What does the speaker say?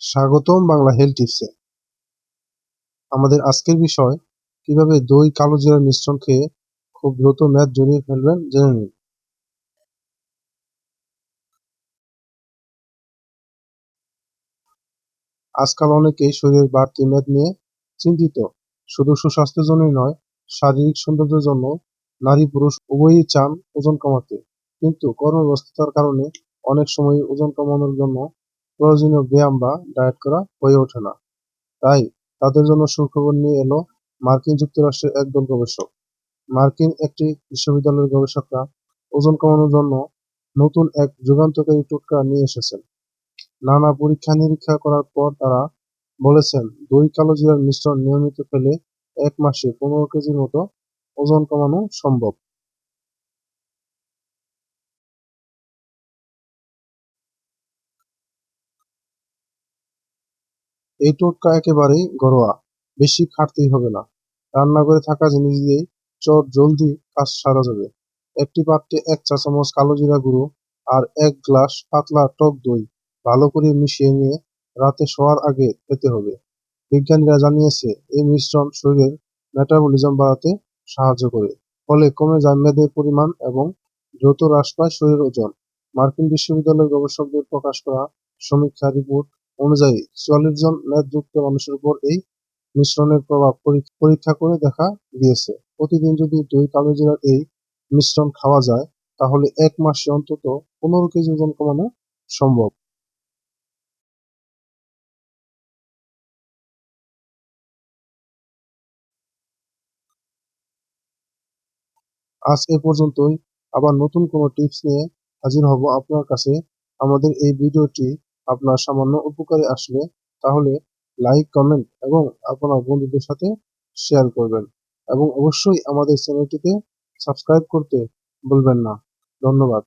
স্বাগতম বাংলা হেলথ টিপসে আমাদের আজকের বিষয়, কীভাবে দই কালো জিরার মিশ্রণ খেয়ে খুব দ্রুত মেদ জড়িয়ে ফেলবেন জেনে নিন। আজকাল অনেকেই শরীরের বাড়তি মেদ নিয়ে চিন্তিত। শুধু সুস্বাস্থ্যের জন্যই নয়, শারীরিক সৌন্দর্যের জন্য নারী পুরুষ উভয়ই চান ওজন কমাতে। কিন্তু কর্মব্যস্ততার কারণে অনেক সময় ওজন কমানোর জন্য প্রয়োজনীয় ব্যায়াম বা ডায়েট করা হয়ে ওঠে না। তাই তাদের জন্য সুখবর নিয়ে এলো মার্কিন যুক্তরাষ্ট্রের একদল গবেষক। মার্কিন একটি বিশ্ববিদ্যালয়ের গবেষকরা ওজন কমানোর জন্য নতুন এক যুগান্তকারী টোটকা নিয়ে এসেছেন। নানা পরীক্ষা নিরীক্ষা করার পর তারা বলেছেন, দই কালো জিরার মিশ্রণ নিয়মিত খেলে এক মাসে পনেরো কেজির মতো ওজন কমানো সম্ভব। এই টোটকা একেবারেই ঘরোয়া, বেশি খাটতেই হবে না। রান্নাঘরে থাকা জিনিস দিয়েই চট জলদি কাজ সারা যাবে। একটি পাত্রে এক চা চামচ কালো জিরা গুঁড়ো আর এক গ্লাস পাতলা টক দই ভালো করে মিশিয়ে নিয়ে রাতে শোয়ার আগে খেতে হবে। বিজ্ঞানীরা জানিয়েছে, এই মিশ্রণ শরীরের মেটাবলিজম বাড়াতে সাহায্য করে, ফলে কমে যায় মেদের পরিমাণ এবং দ্রুত হ্রাস পায় শরীরের ওজন। মার্কিন বিশ্ববিদ্যালয়ের গবেষকদের প্রকাশ করা সমীক্ষা রিপোর্ট অনুযায়ী চুয়াল্লিশ জন মেদযুক্ত মানুষের উপর এই মিশ্রণের প্রভাব পরীক্ষা করে দেখা গিয়েছে। প্রতিদিন যদি দুই কালো জিরার এই মিশ্রণ খাওয়া যায়, তাহলে এক মাসে অন্তত পনেরো কেজি ওজন কমানো সম্ভব। আজ এ পর্যন্তই। আবার নতুন কোনো টিপস নিয়ে হাজির হব আপনার কাছে। আমাদের এই ভিডিওটি আপনার সামান্য উপকারে আসলে, তাহলে লাইক কমেন্ট এবং আপনার বন্ধুদের সাথে শেয়ার করবেন। এবং অবশ্যই আমাদের চ্যানেলটিতে সাবস্ক্রাইব করতে ভুলবেন না। ধন্যবাদ।